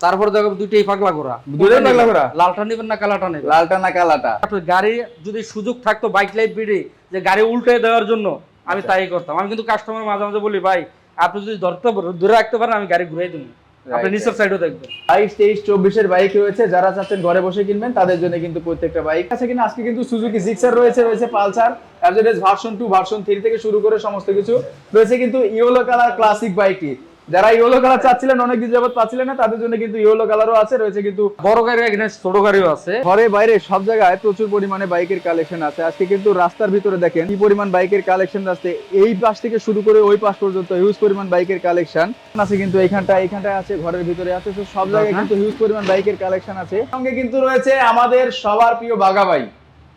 তারপর দেখো দুইটাই পাগলা ঘোরা দুটোই পাগলা ঘোড়া? লালটা নেবেন না কালাটা নেবেন? লালটা না কালাটা? গাড়ি যদি সুযোগ থাকতো বাইক লাইফ বিডি যে গাড়ি উল্টে দেওয়ার জন্য আমি আচ্ছা। তাই করতাম। আমি কিন্তু কাস্টমার মাঝে মাঝে বলি ভাই আপনি যদি ধরতে ধরে রাখতে পারেন আমি গাড়ি ঘুরাই দিন আপনি নিচের সাইডও দেখবেন। বাইশ তেইশ চব্বিশের বাইক রয়েছে। যারা চাচ্ছেন ঘরে বসে কিনবেন তাদের জন্য কিন্তু প্রত্যেকটা বাইক আছে কিনা? আজকে কিন্তু সুজুকি জিক্সার রয়েছে রয়েছে Pulsar. Average version two version three থেকে শুরু করে সমস্ত কিছু। রয়েছে কিন্তু ইয়েলো কালার ক্লাসিক বাইকটি যারা ইয়েলো কালার চাচ্ছিলেন অনেক দিন যাবত পাচ্ছিলেন না তাদের জন্য কিন্তু ইয়েলো কালারও আছে রয়েছে কিন্তু বড় গাড়ি এখানে ছোট গাড়িও আছে। ঘরে বাইরে সব জায়গায় প্রচুর পরিমাণে বাইকের কালেকশন আছে। আজকে কিন্তু রাস্তার ভিতরে দেখেন কি পরিমাণ বাইকের কালেকশন আছে। এই পাশ থেকে শুরু করে ওই পাশ পর্যন্ত হিউজ পরিমাণ বাইকের কালেকশন আছে কিন্তু এখানটা এখানটায় আছে ঘরের ভিতরে আছে। তো সব জায়গায় হ্যাঁ। কিন্তু হিউজ পরিমাণ বাইকের কালেকশন আছে। সঙ্গে কিন্তু রয়েছে আমাদের সবার প্রিয় বাঘা ভাই।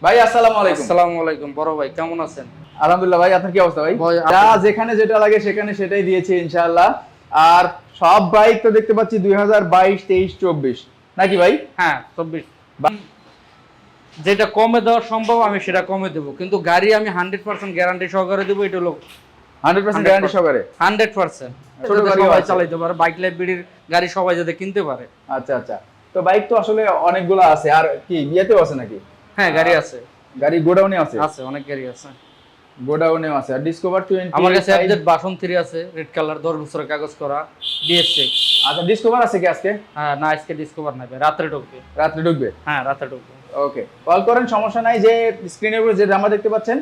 ভাই আসসালামু আলাইকুম। আসসালামু আলাইকুম বড় ভাই কেমন আছেন? আলহামদুলিল্লাহ ভাই আপনার কি অবস্থা ভাই? ভাই, যা যেখানে যেটা লাগে সেখানে সেটাই দিয়েছি ইনশাআল্লাহ। আর সব বাইক তো দেখতে পাচ্ছি দুই হাজার বাইশ তেইশ চব্বিশ। নাকি ভাই? হ্যাঁ চব্বিশ। যেটা কমে দেওয়া সম্ভব আমি সেটা কমে দেবো। কিন্তু গাড়ি আমি হান্ড্রেড পার্সেন্ট গ্যারান্টি সহকারে দেবো এটা হলো হান্ড্রেড পার্সেন্ট গ্যারান্টি সহকারে? Hundred percent. ছোট সবাই চালাইতে পারে বাইক লাইব্রেরির গাড়ি সবাই যাতে কিনতে পারে। আচ্ছা আচ্ছা। তো বাইক তো আসলে অনেকগুলো আছে। আর কি বিয়েতেও আছে নাকি? হ্যাঁ গাড়ি আছে। গাড়ি গোডাউনে আছে? আছে অনেক গাড়ি আছে। গোডাউনেও আছে। আর ডিসকভার টোয়েন্টি আমার কাছে আপডেট বাসন থ্রি আছে রেড কালার দশ বছরের কাগজ করা ডিএসসি আচ্ছা ডিসকভার আছে কি আজকে? হ্যাঁ না আজকে ডিসকভার নেবে রাত্রে ঢুকবে। রাত্রে ঢুকবে? হ্যাঁ রাত্রে ঢুকবে। ওকে কল করেন সমস্যা নাই যে স্ক্রিনের উপরে যে নাম্বার দেখতে পাচ্ছেন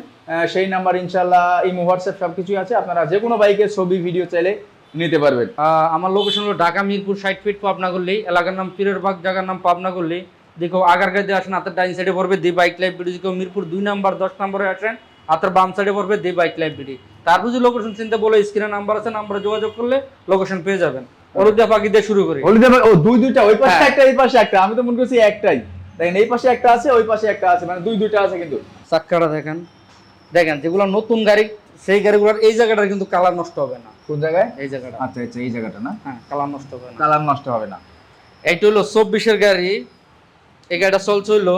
সেই নাম্বার ইনশাল্লাহ ইমো হোয়াটসঅ্যাপ সব কিছুই আছে আপনারা যে কোনো বাইকের ছবি ভিডিও চাইলে নিতে পারবেন। আমার লোকেশন হলো ঢাকা মিরপুর ষাট ফিট পাবনা করলি এলাকার নাম পীরের বাগ জায়গার নাম পাবনা করলি দেখো আগার গাড়িতে আসেন হাতের ডাইন সাইডে পড়বে দি বাইক বিডি দেখো মিরপুর দুই নাম্বার দশ নম্বরে আসেন। হাতের বাম সাইডে পড়বে দি বাইক বিডি তারপর যদি লোকেশন চিনতে বলে স্ক্রিনে নাম্বার আছে নাম্বারে যোগাযোগ করলে লোকেশন পেয়ে যাবেন। হলুদিয়া পাখি দিয়ে শুরু করি। হলিদে ও দুই দুইটা ওই পাশে হ্যাঁ। একটা এই পাশে একটা। আমি তো মনে করছি একটাই। দেখেন এই পাশে একটা আছে ওই পাশে একটা আছে। মানে দুই দুইটা আছে কিন্তু। চাক্কাটা দেখেন। দেখেন যেগুলো নতুন গাড়ি সেই গাড়িগুলোর এই জায়গাটার কিন্তু কালার নষ্ট হবে না। কোন জায়গায়? এই জায়গাটা। আচ্ছা আচ্ছা এই জায়গাটা না? হ্যাঁ কালার নষ্ট হবে না। কালার নষ্ট হবে না। এইটা হলো চব্বিশের গাড়ি। এই গাড়িটা চলছে হইল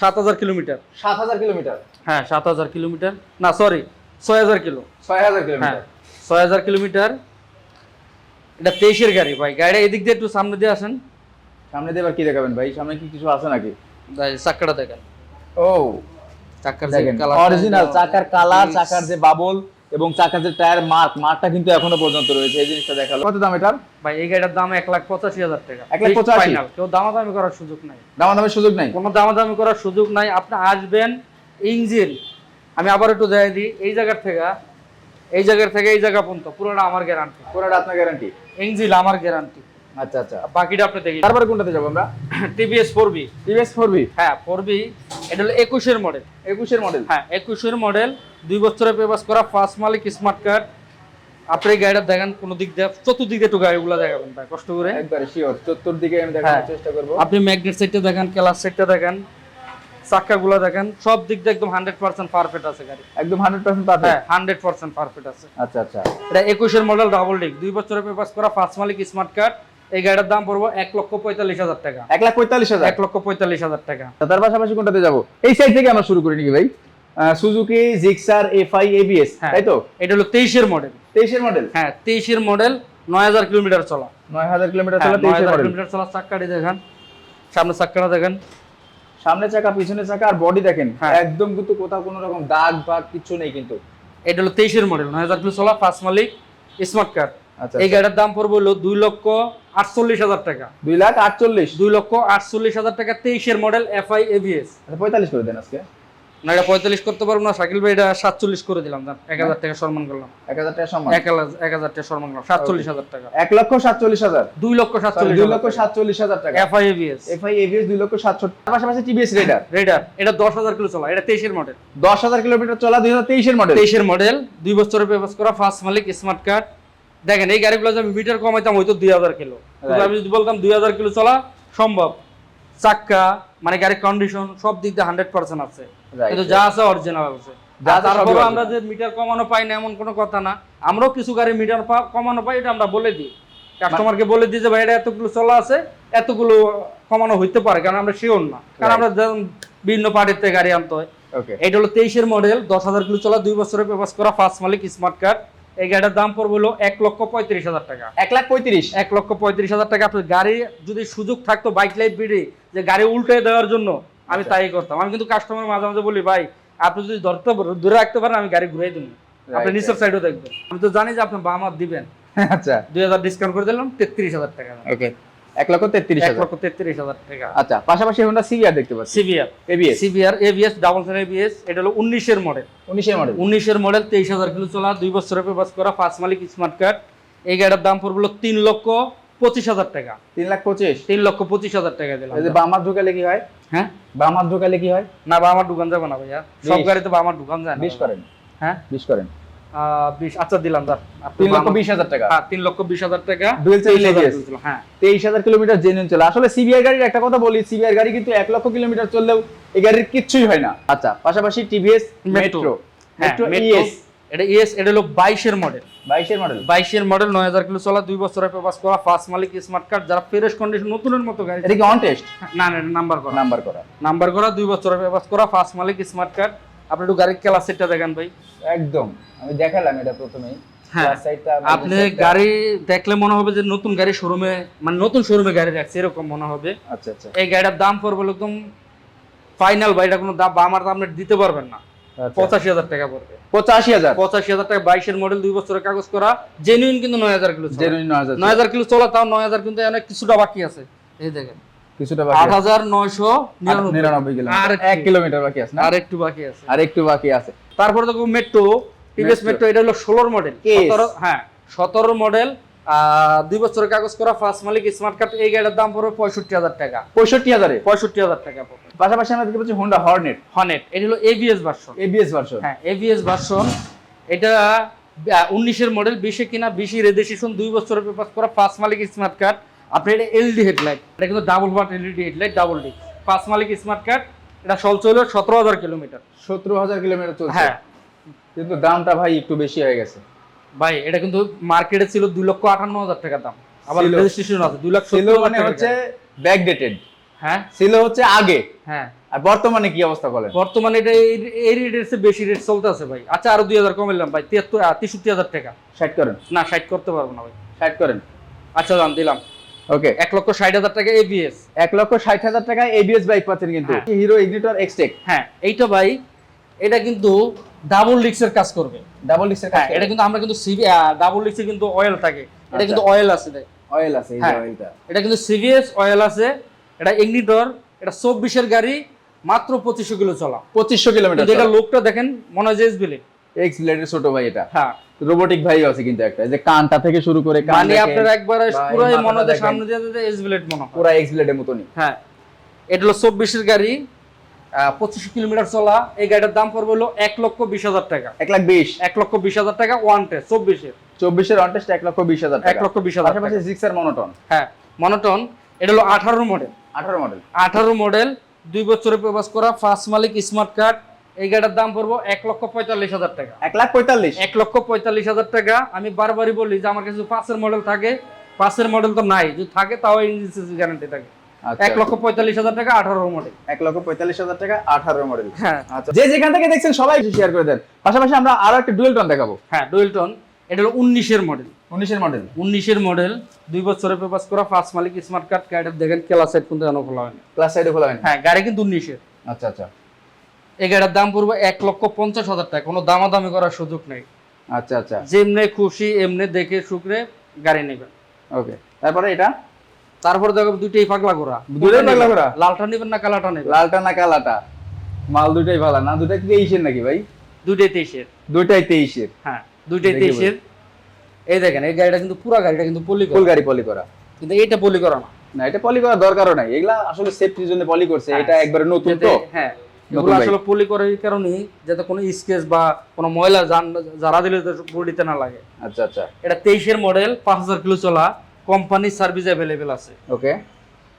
সাত হাজার কিলোমিটার। সাত হাজার কিলোমিটার? হ্যাঁ সাত হাজার কিলোমিটার। না সরি ছয় হাজার কিলো। ছয় হাজার হ্যাঁ কিলোমিটার ছয় হাজার কিলোমিটার। এটা তেইশের গাড়ি ভাই। গাড়িটা এদিক দিয়ে একটু সামনে দিয়ে আসেন। সামনে দিয়ে এবার কি দেখাবেন ভাই? সামনে কি কিছু আছে নাকি? ভাই, চাক্কাটা দেখেন। ও চাক্কার যে দেখেন অরিজিনাল চাকার কালার চাকার যে বাবল এবং চাকা যে টায়ার মার্ক মার্কটা কিন্তু এখনও পর্যন্ত রয়েছে। এই জিনিসটা দেখাল। কত দাম এটার? ভাই এই গাড়িটার দাম এক লাখ পঁচাশি হাজার টাকা। এক লাখ পঁচাশি? ফাইনাল কেউ দামাদামি করার সুযোগ নাই। দামাদামের সুযোগ নাই? কোনো দামাদামি করার সুযোগ নাই। আপনি আসবেন ইঞ্জিন। আমি আবার একটু দেখাই দিই। এই জায়গার থেকে এই জায়গার থেকে এই জায়গা পর্যন্ত পুরোটা আমার গ্যারান্টি পুরোটা আপনার গ্যারান্টি ইঞ্জিন আমার গ্যারান্টি আচ্ছা আচ্ছা। বাকিটা আপনি দেখি তারপরে কোনটাতে যাব আমরা? TVS four B. TVS four B? হ্যাঁ ফোর বি। এটা হলো একুশের মডেল। একুশের মডেল? হ্যাঁ একুশের মডেল। দুই বছরের পেপাস করা ফার্স্ট মালিক স্মার্ট কার্ড। আপনি গাড়িটা দেখেন কোনো দিক দিয়ে চতুর্দিক দিয়ে একটু গাড়িগুলো দেখাবেন ভাই কষ্ট করে। একবারে শিওর চতুর্দিকে আমি দেখানোর হ্যাঁ। চেষ্টা করব। আপনি ম্যাগনেট সেটটা দেখেন ক্লাস সেটটা দেখেন চাক্কাগুলো দেখেন সব দিক দিয়ে একদম হান্ড্রেড পার্সেন্ট পারফেক্ট আছে গাড়ি। একদম হান্ড্রেড পার্সেন্ট হ্যাঁ পারফেক্ট হান্ড্রেড পার্সেন্ট পারফেক্ট আছে। আচ্ছা আচ্ছা। এটা একুশের মডেল ডাবল ডিক দুই বছরের পেপাস করা ফার্স্ট মালিক স্মার্ট কার্ড। এই গাড়িটার দাম পড়ব এক লক্ষ পঁয়তাল্লিশ হাজার টাকা। এক লাখ পঁয়তাল্লিশ হাজার? এক লক্ষ পঁয়তাল্লিশ হাজার টাকা। তার পাশাপাশি কোনটাতে যাব? এই সাইড থেকে আমরা শুরু করি নাকি ভাই? Suzuki Gixxer FI ABS. তাই তো? এটা হলো তেইশের মডেল তেইশের মডেল হ্যাঁ তেইশের মডেল নয় হাজার কিলোমিটার চলা। নয় হাজার কিলোমিটার হ্যাঁ, চলা নয় হাজার কিলোমিটার চলা চাক্কাটি দেখেন। সামনে চাক্কাটা দেখেন। সামনে চাকা পিছনে চাকা আর বডি দেখেন। হ্যাঁ। একদম কিন্তু কোথাও কোনো রকম দাগ বাগ কিছু নেই কিন্তু। এটা হলো তেইশের মডেল নয় হাজার কিলো চলা ফার্স্ট মালিক স্মার্ট কার্ড এই গাড়ির দাম পড়বে হলো দুই লক্ষ আটচল্লিশ হাজার টাকা। দুই লাখ আটচল্লিশ। দুই লক্ষ আটচল্লিশ হাজার টাকা তেইশের মডেল এফআই এভিএস। আচ্ছা পঁয়তাল্লিশ করে দেন আজকে। না এটা পঁয়তাল্লিশ করতে পারব না শাকিল ভাই এটা সাতচল্লিশ করে দিলাম এক হাজার টাকা সম্মান করলাম। এক হাজার টাকা সম্মান। এক হাজার টাকা সম্মান করলাম সাতচল্লিশ হাজার টাকা। এক লক্ষ সাতচল্লিশ হাজার। দুই লক্ষ সাতচল্লিশ দুই লক্ষ সাতচল্লিশ হাজার টাকা। FI ABS. এফআই এবিএস দুই লক্ষ সাতষট্টি। পাশাপাশি টিভিএস রেডার রেডার এটা দশ হাজার কিলো চলা এটা তেইশের মডেল। দশ হাজার কিলোমিটার চলা দুই হাজার তেইশের মডেল। তেইশের মডেল দুই বছরের পেপাস করা ফার্স্ট মালিক স্মার্ট কার্ড দেখেন এই গাড়িগুলো আমি মিটার কমাইতাম হয়তো দুই হাজার কিলো। আমি যদি বলতাম দুই হাজার কিলো চলা সম্ভব। চাক্কা মানে গাড়ির কন্ডিশন সব দিক দিয়ে হান্ড্রেড পার্সেন্ট আছে। কিন্তু যা আছে অরিজিনাল আছে। তারপরে আমরা যে মিটার কমানো পাই না এমন কোনো কথা না। আমরাও কিছু গাড়ি মিটার কমানো পাই এটা আমরা বলে দিই। কাস্টমারকে বলে দিই যে ভাই এটা এতগুলো চলা আছে এতগুলো কমানো হইতে পারে। কারণ আমরা শিওর না। কারণ আমরা বিভিন্ন পার্টির থেকে গাড়ি আনতে হয়। এটা হলো তেইশের মডেল দশ হাজার কিলো চলা দুই বছরের পেপাস করা ফার্স্ট মালিক স্মার্ট কার্ড এই গাড়িটার দাম পড়বে হলো এক লক্ষ পঁয়ত্রিশ হাজার টাকা। এক লাখ পঁয়ত্রিশ? এক লক্ষ পঁয়ত্রিশ হাজার টাকা আপনার গাড়ি যদি সুযোগ থাকতো বাইক লাইফ বিডি যে গাড়ি উল্টে দেওয়ার জন্য আমি আচ্ছা। তাই করতাম। আমি কিন্তু কাস্টমার মাঝে মাঝে বলি ভাই আপনি যদি ধরতে পারেন- ধরে রাখতে পারেন আমি গাড়ি ঘুরাই দিন আপনি নিচের সাইডও দেখবেন। আমি তো জানি যে আপনি বাম হাত দিবেন। আচ্ছা। দুই হাজার ডিসকাউন্ট করে দিলাম তেত্রিশ হাজার টাকা। ওকে এক লক্ষ তেত্রিশ এক লক্ষ তেত্রিশ হাজার টাকা। আচ্ছা পাশাপাশি হোন্ডা সিভিআর দেখতে পাচ্ছি। CBR ABS CBR ABS double Sen ABS এটা হলো উনিশের মডেল উনিশের মডেল উনিশের মডেল তেইশ হাজার কিলো চলা দুই বছরের পেপাস করা ফার্স্ট মালিক স্মার্ট কার্ড এই গাড়ির দাম পড়বে তিন লক্ষ পঁচিশ হাজার টাকা। তিন লাখ পঁচিশ? তিন লক্ষ পঁচিশ হাজার টাকা দিলাম। এই যে বাম হাত ঢুকালে কি হয়? হ্যাঁ? বাম হাত ঢুকালে কি হয়? না বা আমার দোকান যাবে না ভাইয়া। সব গাড়িতে বা আমার দোকান যায় না বিশ করেন। হ্যাঁ? বিশ করেন। বিশ আচ্ছা দিলাম আপনি তিন লক্ষ বিশ হাজার টাকা? হ্যাঁ তিন লক্ষ বিশ হাজার টাকা। 23 হাজার হ্যাঁ। তেইশ হাজার কিলোমিটার জেনুইন চলে। আসলে সিবিআর গাড়ির একটা কথা বলি সিবিআর গাড়ি কিন্তু এক লক্ষ কিলোমিটার চললেও এই গাড়ির কিচ্ছুই হয় না। আচ্ছা পাশাপাশি TVS Metro Metro Metro ES এটা ইএস এটা হলো বাইশের মডেল বাইশের মডেল বাইশের মডেল নয় হাজার কিলো চলা দুই বছরের পেপাস করা ফার্স্ট মালিক স্মার্ট কার্ড যারা ফ্রেশ কন্ডিশন নতুনের মতো গাড়ি এটা কি অন টেস্ট না না নাম্বার করা। নাম্বার করা। নাম্বার করা দুই বছরের পেপাস করা ফার্স্ট মালিক স্মার্ট কার্ড আপনি একটু গাড়ির ক্লাস সেটটা দেখেন ভাই। একদম। আমি দেখালাম এটা প্রথমেই। হ্যাঁ। আপনি গাড়ি দেখলে মনে হবে যে নতুন গাড়ি শোরুমে মানে নতুন শোরুমে গাড়ি রাখছে এরকম মনে হবে। আচ্ছা আচ্ছা। এই গাড়িটার দাম পড়বে একদম ফাইনাল এটা কোনো দাম বা আমার দাম আপনি দিতে পারবেন না। আচ্ছা। পঁচাশি হাজার টাকা পড়বে। পঁচাশি হাজার? পঁচাশি হাজার টাকা বাইশের মডেল দুই বছরের কাগজ করা জেনুইন কিন্তু নয় হাজার কিলো। জেনুইন নয় হাজার নয় হাজার কিলো চলা তাও নয় হাজার কিন্তু অনেক কিছুটা বাকি আছে। এই দেখেন। কিছুটা বাকি আছে। হাজার নয়শো নিরানব্বই। নিরানব্বই কিলোমিটার আর এক কিলোমিটার বাকি আছে আর একটু বাকি আছে। আর একটু বাকি আছে। তারপরে দেখো মেট্রো টিভিএস মেট্রো এটা হলো ষোলোর মডেল Case। সতেরো হ্যাঁ সতেরো মডেল দুই বছরের কাগজ করা ফার্স্ট মালিক স্মার্ট কার্ড এই গাড়ির দাম পড়বে পঁয়ষট্টি হাজার টাকা। পঁয়ষট্টি হাজারে? পঁয়ষট্টি হাজার টাকা পাশাপাশি আমরা দেখতে পাচ্ছি হোন্ডা হর্নেট হনেট এটা হলো এবিএস ভার্সন এবিএস ভার্সন হ্যাঁ এবিএস ভার্সন এটা উনিশের মডেল বিশে কিনা বিশি রেজিস্ট্রেশন দুই বছরের পেপার করা ফার্স্ট মালিক স্মার্ট কার্ড আপনি এটা এলডি হেডলাইট এটা কিন্তু double but LED headlight double D পাঁচ মালিক স্মার্ট কার্ড এটা সল চলবে সতেরো হাজার কিলোমিটার। সতেরো হাজার কিলোমিটার চলছে। হ্যাঁ। কিন্তু দামটা ভাই একটু বেশি হয়ে গেছে। ভাই এটা কিন্তু মার্কেটে ছিল দুই লক্ষ আটান্ন হাজার টাকা দাম। আবার। রেজিস্ট্রেশন আছে দুই লাখ ছিল মানে হচ্ছে। ব্যাকডেটেড হ্যাঁ। ছিল হচ্ছে আগে। হ্যাঁ। আর বর্তমানে কি অবস্থা বলেন? বর্তমানে এটা এই- রেটের চেয়ে বেশি রেট চলতে আছে ভাই। আচ্ছা আরও দুই হাজার কমাইলাম ভাই। তিয়াত্তর তেষট্টি হাজার টাকা। ষাট করেন। না ষাট করতে পারব না ভাই। ষাট করেন। আচ্ছা দাম দিলাম। ওকে এক লক্ষ ষাট হাজার টাকা এবিএস এক লক্ষ ষাট হাজার টাকায় এবিএস বাইক পাচ্ছেন কিন্তু। হ্যাঁ। হিরো ইগনিটর এক্সটেক হ্যাঁ এইটা ভাই এটা কিন্তু ডাবল লিক্সের কাজ করবে। ডাবল ডিক্সের হ্যাঁ। এটা কিন্তু আমরা কিন্তু সিবি ডাবল লিক্সে কিন্তু অয়েল থাকে। এটা আচ্ছা। কিন্তু অয়েল আছে অয়েল আছে এই হ্যাঁ। অয়েলটা এটা কিন্তু সিভিএস অয়েল আছে এটা ইগনিটর এটা চব্বিশের গাড়ি মাত্র পঁচিশশো কিলো চলা। পঁচিশশো কিলোমিটার এটা লোকটা দেখেন মনে হয় যে বিলে এক্স ব্লেডের ছোট ভাই এটা। হ্যাঁ। রোবোটিক ভাই আছে কিন্তু একটা এই যে কানটা থেকে শুরু করে কান মানে আপনার একবার পুরো মনে হয় যে। সামনে দিয়ে দিয়ে এস বিলেট মনে হয়। পুরা এক্স ব্লেডের মতনই। হ্যাঁ এটা হলো চব্বিশের গাড়ি পঁচিশ কিলোমিটার চলা। এই গাড়িটার দাম পড়বে হলো এক লক্ষ বিশ হাজার টাকা। এক লাখ বিশ। এক লক্ষ বিশ হাজার টাকা ওয়ান টেস্ট চব্বিশের। চব্বিশের অনটেস্ট এক লক্ষ বিশ হাজার এক টাকা লক্ষ বিশ হাজার পাশাপাশি টাকা। সিক্সার মনোটন হ্যাঁ মনোটন এটা হলো আঠারো মডেল আঠারো মডেল আঠারো মডেল দুই বছরের প্রবাস করা ফার্স্ট মালিক স্মার্ট কার্ড এই গাড়ির দাম পড়ব এক লক্ষ পঁয়তাল্লিশ হাজার টাকা। এক লাখ পঁয়তাল্লিশ। এক লক্ষ পঁয়তাল্লিশ হাজার টাকা। আমি বারবারই বলি যে আমার কাছে পাঁচের মডেল থাকে। পাঁচের মডেল তো নাই। যদি থাকে তাও ইঞ্জিন গ্যারান্টি থাকে। আচ্ছা, এক লক্ষ পঁয়তাল্লিশ হাজার টাকা আঠারো মডেল এক লক্ষ পঁয়তাল্লিশ হাজার টাকা আঠারো মডেল হ্যাঁ। আচ্ছা যে যেখান থেকে দেখছেন সবাই শেয়ার করে দেন। পাশাপাশি আমরা আরও একটা ডুয়েল টন দেখাবো। হ্যাঁ ডুয়েলটন এটা হলো উনিশের মডেল উনিশের মডেল উনিশের মডেল দুই বছরের পেপাস করা ফার্স্ট মালিক স্মার্ট কার্ড গাড়িটা দেখেন কেলা সেট কিন্তু এখনও খোলা হয়নি ক্লাস সাইডে খোলা হয়নি হ্যাঁ গাড়ি কিন্তু উনিশের। আচ্ছা আচ্ছা। এই গাড়ির দাম পড়বে এক লক্ষ পঞ্চাশ হাজার টাকা। কোনো দামাদামি করার সুযোগ নেই। আচ্ছা আচ্ছা। যেমনে খুশি এমনি দেখে শুকরে গাড়ি নেবেন। ওকে তারপরে এটা? তারপরে দেখো দুইটাই পাগলা ঘোরা দুটোই পাগলা ঘোড়া? লালটা নেবেন না কালাটা নেবেন? লালটা না কালাটা? মাল দুটাই ভালো না? দুটাই তেইশের নাকি ভাই? দুইটাই তেইশের। দুটাই তেইশের। হ্যাঁ দুইটাই তেইশের। এই দেখেন এই গাড়িটা কিন্তু পুরা গাড়িটা কিন্তু পলি ফুল গাড়ি পলি করা। কিন্তু এটা পলি করা না। না এটা পলি করা দরকারও নাই। এগুলা আসলে সেফটির জন্য পলি করছে। হ্যাঁ। এটা একবারে নতুন তো। হ্যাঁ এগুলো। আসলে পলি করার এই কারণেই যাতে কোনো স্কেচ বা কোনো ময়লা যারা দিলে বডিতে না লাগে। আচ্ছা আচ্ছা। এটা তেইশের মডেল পাঁচ হাজার কিলো চলা কোম্পানির সার্ভিস অ্যাভেলেবেল আছে। ওকে।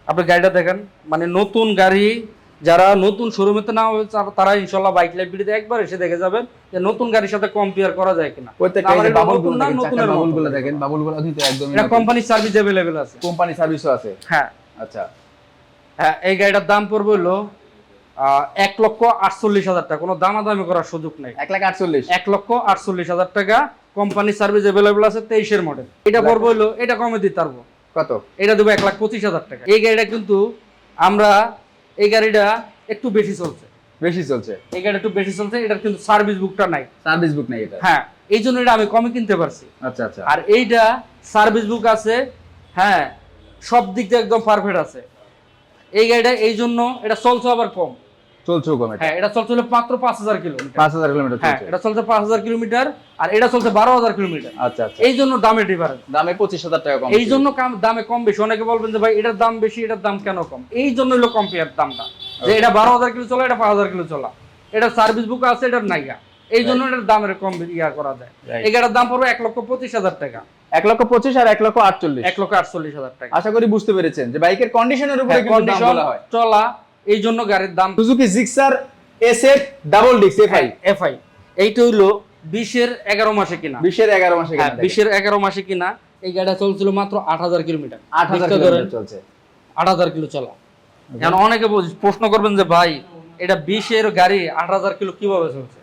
আপনি গাড়িটা দেখেন মানে নতুন গাড়ি যারা নতুন শোরুমেতে না হবে তারা- ইনশাল্লাহ বাইক একবার এসে দেখে যাবেন যে নতুন গাড়ির সাথে কম্পেয়ার করা যায় কিনা। প্রত্যেকটা আমার এটা বাবুল নতুনগুলো না, দেখেন নতুনের বাবুল মতো। গুলো দেখেন বাবুলগুলো কিন্তু একদম এটা কোম্পানির সার্ভিস অ্যাভেলেবেল আছে। কোম্পানি সার্ভিসও আছে? হ্যাঁ। আচ্ছা। হ্যাঁ এই গাড়িটার দাম পড়বে হলো এক লক্ষ আটচল্লিশ হাজার টাকা। কোনো দামাদামি করার সুযোগ নেই। এক লাখ আটচল্লিশ। এক লক্ষ আটচল্লিশ হাজার টাকা কোম্পানি সার্ভিস অ্যাভেলেবল আছে তেইশের মডেল এটা পড়ব হলো এটা কমে দিতে পারব। কত? এটা দেবো এক লাখ পঁচিশ হাজার টাকা। এই গাড়িটা কিন্তু আমরা এই গাড়িটা একটু বেশি চলছে। বেশি চলছে। এই গাড়িটা একটু বেশি চলছে এটার কিন্তু সার্ভিস বুকটা নাই। সার্ভিস বুক নেই এটা? হ্যাঁ এই জন্য এটা আমি কমে কিনতে পারছি। আচ্ছা আচ্ছা। আর এইটা সার্ভিস বুক আছে হ্যাঁ সব দিক দিয়ে একদম পারফেক্ট আছে। এই গাড়িটা এই জন্য এটা চলছে আবার কম। চলছে কম হ্যাঁ এটা চলছে মাত্র পাঁচ হাজার কিলোমিটার পাঁচ হাজার কিলোমিটার হ্যাঁ এটা চলছে পাঁচ হাজার কিলোমিটার আর এটা চলছে বারো হাজার কিলোমিটার আচ্ছা আচ্ছা। এই জন্য দামে ডিফারেন্স দামে পঁচিশ হাজার টাকা কম এই জন্য দামে কম বেশি। অনেকে বলবেন যে ভাই এটার দাম বেশি এটার দাম কেন কম? এই জন্য হলো কম্পেয়ার দামটা। যে এটা বারো হাজার কিলো চলা এটা পাঁচ হাজার কিলো চলা। এটা সার্ভিস বুক আছে এটার নাইগা এই জন্য এটার দামের কম ইয়া করা যায়. এটার দাম পড়বে এক লক্ষ পঁচিশ হাজার টাকা। এক লক্ষ পঁচিশ আর এক লক্ষ আটচল্লিশ। এক লক্ষ আটচল্লিশ হাজার টাকা। আশা করি বুঝতে পেরেছেন যে বাইকের কন্ডিশনের উপরে দাম কন্ডিশন হয়। চলা এই জন্য গাড়ির দাম সুজুকি জিক্সার এসএফ ডাবল ডিক্স এফআই এফআই এইটা হইল বিশের এগারো মাসে কিনা। বিশের এগারো মাসে হ্যাঁ কেনা বিশের এগারো মাসে কিনা। এই গাড়িটা চলছিল মাত্র আট হাজার কিলোমিটার। আট হাজার চলছে। আট হাজার কিলো চলা। এখন অনেকে প্রশ্ন করবেন যে ভাই এটা বিশের গাড়ি আট হাজার কিলো কীভাবে চলছে?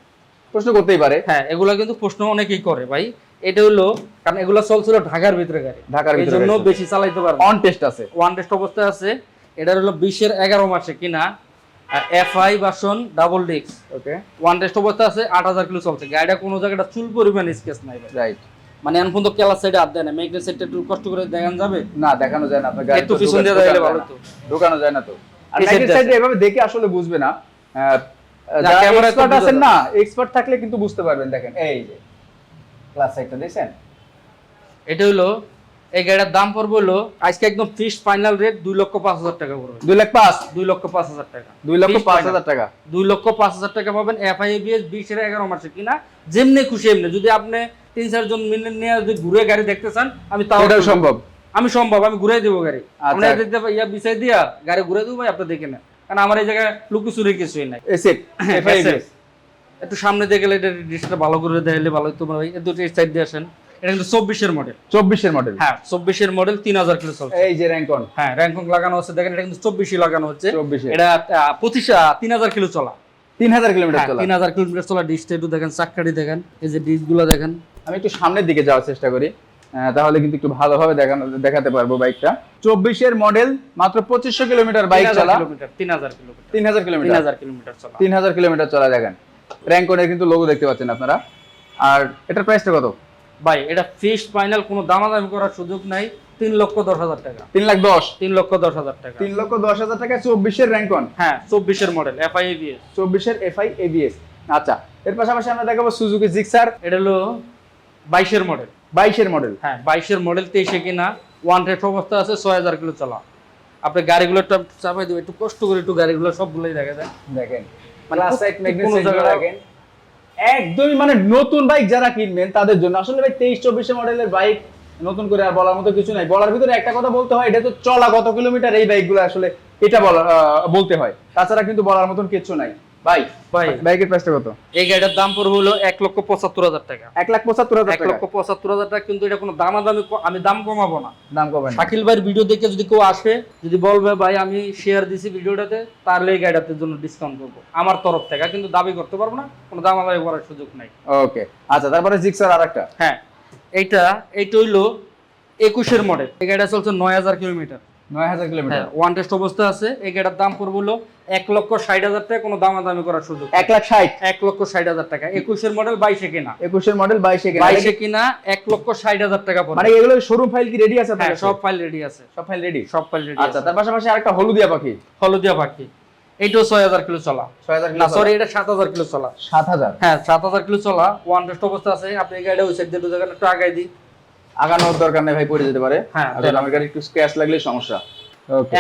প্রশ্ন করতেই পারে। হ্যাঁ এগুলা কিন্তু প্রশ্ন অনেকেই করে ভাই। এটা হলো কারণ এগুলা চলছিল ঢাকার ভিতরে গাড়ি। ঢাকার ভিতরে জন্য বেশি চালাইতে পারবে অন টেস্ট আছে। ওয়ান টেস্ট অবস্থায় আছে। এটা হলো বিশের এগারো মাসে কিনা এফআই বাসন ডাবল ডিক্স ওকে ওয়ান টেস্ট অবস্থা আছে আট হাজার কিলো চলছে। গাড়িটা কোনো জায়গাটা চুল পরিমাণ স্কেচ নাই রাইট মানে এখন পর্যন্ত কেলার সাইডে হাত দেয় না। মেঘনের সাইডটা একটু কষ্ট করে দেখান যাবে? না দেখানো যায় না। আপনার গাড়ি একটু পিছন দিয়ে দিলে ভালো। তো। ঢোকানো যায় না তো। আর দিয়ে সাইডে এভাবে দেখে আসলে বুঝবে না। তো এক্সপার্ট আছেন না এক্সপার্ট থাকলে কিন্তু বুঝতে পারবেন। দেখেন এই যে ক্লাস সাইডটা দেখছেন এটা হলো এই গাড়িটার দাম পড়বে হলো আজকে একদম ফিক্সড ফাইনাল রেট দুই লক্ষ পাঁচ হাজার টাকা পড়বে। দুই লাখ পাঁচ? দুই লক্ষ পাঁচ হাজার টাকা। দুই লক্ষ পাঁচ হাজার টাকা। দুই লক্ষ পাঁচ হাজার টাকা পাবেন বিএস বিশের এগারো মাসে। কিনা? যেমনি খুশি এমনি। যদি আপনি তিন চারজন মিলে নিয়ে যদি ঘুরে গাড়ি দেখতে চান আমি তাও সম্ভব। আমি সম্ভব আমি ঘুরে দেবো গাড়ি। আচ্ছা। আমরা দেখতে ইয়া দিয়া গাড়ি ঘুরে দেবো ভাই আপনি দেখে নেন। কারণ আমার এই জায়গায় লুকুচুরি কিছুই নাই। এফআই একটু সামনে দিয়ে গেলে এটা ডিসটা ভালো করে দেখাইলে ভালো হতো ভাই দুটো সাইড দিয়ে আসেন। এটা কিন্তু চব্বিশের মডেল চব্বিশের মডেল হ্যাঁ চব্বিশের মডেল তিন হাজার কিলো চলছে। এই যে র্যাঙ্কন। হ্যাঁ র্যাঙ্কং লাগানো হচ্ছে দেখেন এটা কিন্তু চব্বিশই লাগানো হচ্ছে। চব্বিশে। এটা পঁচিশ তিন হাজার কিলো চলা। তিন হাজার কিলোমিটার চলা। তিন হাজার কিলোমিটার চলা ডিসটা একটু দেখেন চাক্কাটি দেখেন এই যে ডিস দেখেন। আমি একটু সামনের দিকে যাওয়ার চেষ্টা করি তাহলে কিন্তু একটু ভালোভাবে দেখানো দেখাতে পারব বাইকটা চব্বিশের মডেল মাত্র পঁচিশশো কিলোমিটার বাইক চলা। তিন হাজার কিলোমিটার। তিন হাজার তিন কিলোমিটার হাজার কিলোমিটার চলা। তিন হাজার কিলোমিটার চলা দেখেন। র্যাঙ্কনের কিন্তু লোগো দেখতে পাচ্ছেন আপনারা। আর এটার প্রাইসটা কত? ভাই এটা ফিক্সড ফাইনাল কোনো দামাদামি করার সুযোগ নাই। তিন লক্ষ দশ হাজার টাকা। তিন লাখ দশ? তিন লক্ষ দশ হাজার টাকা। তিন লক্ষ দশ হাজার টাকা চব্বিশের র্যাঙ্কন হ্যাঁ চব্বিশের মডেল এফআই এবিএস চব্বিশের এফআই এবিএস আচ্ছা এর পাশাপাশি আমরা দেখাবো সুজুকি জিক্সার এটা হলো বাইশের মডেল বাইশের মডেল হ্যাঁ বাইশের মডেল তেইশে কিনা ওয়ান রেট অবস্থা আছে ছয় হাজার কিলো চলা। আপনি গাড়িগুলো চাপাই দেবেন একটু কষ্ট করে একটু গাড়িগুলো সবগুলোই দেখা যায়। দেখেন মানে কোনো জায়গায়- দেখেন। একদমই মানে নতুন বাইক যারা কিনবেন, তাদের জন্য। আসলে ভাই, তেইশ, চব্বিশে মডেলের বাইক নতুন করে আর বলার মতো কিছু নাই। বলার ভিতরে একটা কথা বলতে হয়, এটা তো চলা কত কিলোমিটার এই বাইকগুলো আসলে এটা বলা বলতে হয়। তাছাড়া কিন্তু বলার মতন কিছু নাই। ভাই ভাই। বাইকের প্রাইসটা কত? এই গাড়িটার দাম পড়বে হলো এক লক্ষ পঁচাত্তর হাজার টাকা। এক লাখ পঁচাত্তর হাজার এক লক্ষ পঁচাত্তর হাজার টাকা কিন্তু এটা কোনো দামাদামি আমি দাম কমাবো না। দাম কমেন শাকিল ভাইয়ের ভিডিও দেখে যদি কেউ আসে যদি বলবে ভাই আমি শেয়ার দিছি ভিডিওটাতে তাহলে এই গাড়িটার জন্য ডিসকাউন্ট করব। আমার তরফ থেকে। কিন্তু দাবি করতে পারব না। কোনো দামাদামি করার সুযোগ নাই। ওকে। আচ্ছা তারপরে জিক্সার আর একটা হ্যাঁ। এইটা এইটা হইল একুশের মডেল এই গাড়িটা চলছে নয় হাজার কিলোমিটার। নয় হাজার কিলোমিটার। হ্যাঁ। ওয়ান টেস্ট অবস্থা আছে এই গাড়িটার দাম পড়বে হলো এক লক্ষ ষাট হাজার টাকা কোনো দামাদামি করার সুযোগ নেই। এক লাখ ষাট। এক লক্ষ ষাট হাজার টাকা। একুশের মডেল বাইশে কিনা। একুশের মডেল বাইশে কেনা। বাইশে কিনা এক লক্ষ ষাট হাজার টাকা পড়বে। মানে এগুলো শোরুম ফাইল কি রেডি আছে হ্যাঁ সব ফাইল রেডি আছে। সব ফাইল রেডি সব ফাইল রেডি আচ্ছা আছে। তার পাশাপাশি আরেকটা হলুদিয়া পাখি। হলদিয়া পাখি। এইটাও ছয় হাজার কিলো চলা। ছয় হাজার না সরি এটা সাত হাজার কিলো চলা। সাত হাজার? হ্যাঁ সাত হাজার কিলো চলা। ওয়ান টেস্ট অবস্থা আছে আপনি গাড়িটা ওই সাইড দিয়ে দু জায়গায় একটু আগাই দিই। আগানোর দরকার নেই ভাই পড়ে যেতে পারে। হ্যাঁ, আমার গাড়ি একটু স্ক্র্যাচ লাগলে সমস্যা।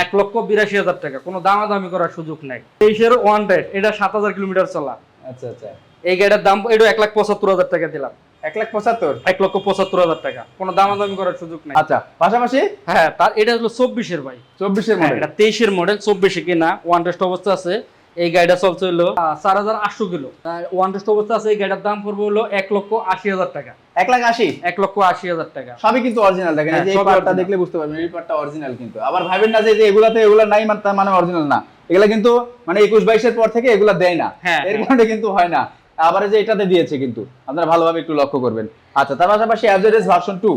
এক লক্ষ বিরাশি হাজার টাকা কোনো দামাদামি করার সুযোগ নাই। তেইশের ওয়ান টেস্ট এটা সাত হাজার কিলোমিটার চলা। আচ্ছা আচ্ছা। এই গাড়ির দাম এটা এক লাখ পঁচাত্তর হাজার টাকা দিলাম। এক লাখ পঁচাত্তর? এক লক্ষ পঁচাত্তর হাজার টাকা কোনো দামাদামি করার সুযোগ নাই। আচ্ছা পাশাপাশি? হ্যাঁ তার এটা হলো চব্বিশের ভাই। চব্বিশের হ্যাঁ, মডেল এটা তেইশের মডেল চব্বিশে কিনা ওয়ান টেস্ট অবস্থা আছে। এই গাড়িটা চলছে হলো চার হাজার আটশো কিলো। ওয়ান টেস্ট অবস্থা আছে এই গাড়িটার দাম পড়বে হলো এক লক্ষ আশি হাজার টাকা। এক লাখ আশি? এক লক্ষ আশি হাজার টাকা। সবই কিন্তু অরিজিনাল দেখেন এই হ্যাঁ, পার্টটা দেখলে বুঝতে পারবেন এই পার্টটা অরিজিনাল কিন্তু। আবার ভাবেন না যে এগুলাতে এগুলা নাই মানে মানে অরিজিনাল না। এগুলা কিন্তু মানে একুশ বাইশের পর থেকে এগুলা দেয় না। হ্যাঁ, এর হ্যাঁ। কারণে কিন্তু হয় না। আবার যে এটাতে দিয়েছে কিন্তু আপনারা ভালোভাবে একটু লক্ষ্য করবেন। আচ্ছা তার পাশাপাশি অ্যাভজেডএস ভার্সন টু।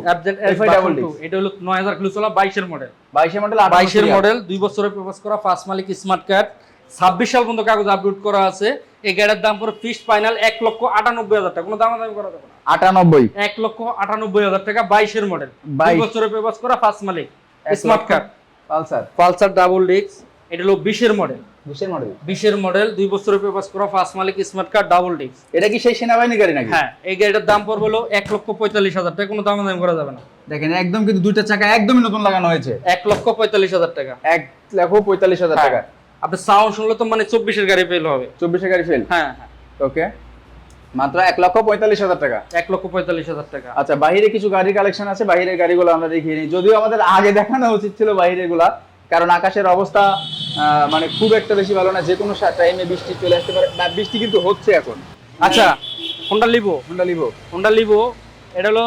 এটা হলো নয় হাজার কিলো চলা বাইশের মডেল বাইশে মডেল বাইশের মডেল দুই বছরের প্রবেশ করা ফার্স্ট মালিক স্মার্ট কার্ড ছাব্বিশ সাল পর্যন্ত কাগজ আপডেট করা আছে। এই গাড়ির দাম পড়ে ফিক্সড ফাইনাল এক লক্ষ আটানব্বই হাজার টাকা। কোনো দামাদামি করা যাবে না। আটানব্বই। এক লক্ষ আটানব্বই হাজার টাকা বাইশের মডেল দুই বাইশ। বছরের প্রবেশ করা ফার্স্ট মালিক। Smart. Card Pulsar. Pulsar double disc এটা হলো বিশের মডেল বিশের মডেল বিশের মডেল দুই বছরের করা ফার্স্ট মালিক স্মার্ট কার্ড ডাবল ডিস্ক এটা কি সেই সেনাবাহিনী গাড়ি নাকি? হ্যাঁ এই গাড়িটার দাম পড়বে হলো এক লক্ষ পঁয়তাল্লিশ হাজার টাকা। কোনো দামাদামি করা যাবে না। দেখেন একদম কিন্তু দুইটা চাকা একদমই নতুন লাগানো হয়েছে। এক লক্ষ পঁয়তাল্লিশ হাজার টাকা। এক লক্ষ পঁয়তাল্লিশ হাজার টাকা। আপনি সাউন্ড শুনলে তো মানে চব্বিশের গাড়ি পেলে হবে। চব্বিশে গাড়ি ফেল হ্যাঁ হ্যাঁ। ওকে মাত্র এক লক্ষ পঁয়তাল্লিশ হাজার টাকা। এক লক্ষ পঁয়তাল্লিশ হাজার টাকা। আচ্ছা বাইরে কিছু গাড়ির কালেকশন আছে? বাইরের গাড়িগুলো আমরা দেখিয়ে নিই। যদিও আমাদের আগে দেখানো উচিত ছিল বাইরেরগুলা কারণ আকাশের অবস্থা আহ, মানে খুব একটা বেশি ভালো না। যে কোনো টাইমে বৃষ্টি চলে আসতে পারে। না, বৃষ্টি কিন্তু হচ্ছে এখন। আচ্ছা Honda Livo Honda Livo Honda Livo এটা হলো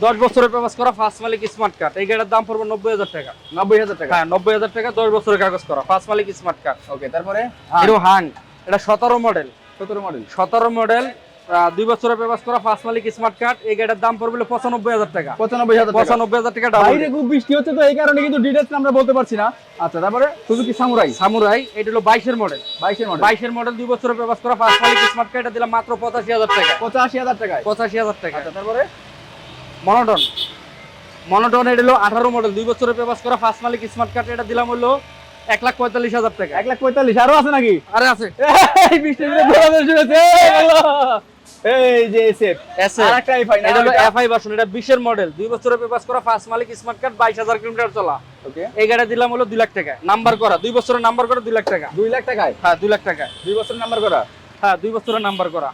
দশ বছরের প্রবেশ করা ফার্স্ট মালিক স্মার্ট কার্ড এই গাড়ির দাম পড়বে নব্বই হাজার টাকা। নব্বই হাজার টাকা? হ্যাঁ নব্বই হাজার টাকা দশ বছরের কাগজ করা। ফার্স্ট মালিক স্মার্ট কার্ড ওকে তারপরে? হিরো হাং এটা সতেরো মডেল সতেরো মডেল সতেরো মডেল দুই বছরের প্রবেশ করা ফার্স্ট মালিক স্মার্ট কার্ড এই গাড়ির দাম পড়বে পঁচানব্বই হাজার টাকা। পঁচানব্বই হাজার পঁচানব্বই হাজার টাকা বাইরে খুব বৃষ্টি হচ্ছে তো এই কারণে কিন্তু ডিটেলস আমরা বলতে পারছি না। আচ্ছা তারপরে? সুজুকি সামুরাই সামুরাই এটা হলো বাইশের মডেল বাইশের মডেল বাইশের মডেল দুই বছরের প্রবেশ করা ফার্স্ট মালিক স্মার্ট কার্ড এটা দিলাম মাত্র পঁচাশি হাজার টাকা পঁচাশি হাজার টাকা পঁচাশি হাজার টাকা আচ্ছা তারপরে? মনোটন মনোটন এটা হলো আঠারো মডেল দুই বছরের পেপাস করা ফার্স্ট মালিক স্মার্ট কার্ড এটা দিলাম হলো এক লাখ পঁয়তাল্লিশ হাজার টাকা। এক লাখ পঁয়তাল্লিশ আরও আছে নাকি? আরে আছে। এই বৃষ্টির দিনে দৌড়াদৌড়ি শুনেছে এই আল্লাহ। এই যে এসএফ আরেকটা এফআই এটা হলো এফআই ভার্সন এটা বিশের মডেল দুই বছরের পেপাস করা ফার্স্ট মালিক স্মার্ট কার্ড বাইশ হাজার কিলোমিটার চলা। ওকে এই গাড়ি দিলাম হলো লাখ টাকা নাম্বার করা দুই বছরের নাম্বার করা দুই লাখ টাকা। দুই লাখ টাকায়? হ্যাঁ লাখ টাকা দুই বছর নাম্বার করা? হ্যাঁ দুই বছরের নাম্বার করা।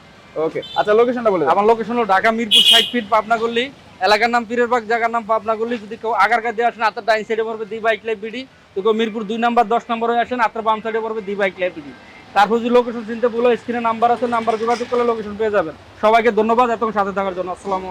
ওকে আচ্ছা লোকেশনটা বলে দাও। আমার লোকেশন হলো ঢাকা মিরপুর ষাট ফিট পাবনা গল্লি এলাকার নাম পীরের বাগ জায়গার নাম পাবনা গল্লি যদি কেউ আগারকার দিয়ে আসেন আপনার ডাইন সাইডে পড়বে দি বাইক লাইফ বিডি তো কেউ মিরপুর দুই নাম্বার দশ নম্বর হয়ে আসেন আপনার বাম সাইডে পড়বে দি বাইক লাইফ বিডি তারপর যদি লোকেশন চিনতে বলো স্ক্রিনে নাম্বার আছে নাম্বার যোগাযোগ করলে লোকেশন পেয়ে যাবেন। সবাইকে ধন্যবাদ এত সাথে থাকার জন্য। আসসালামু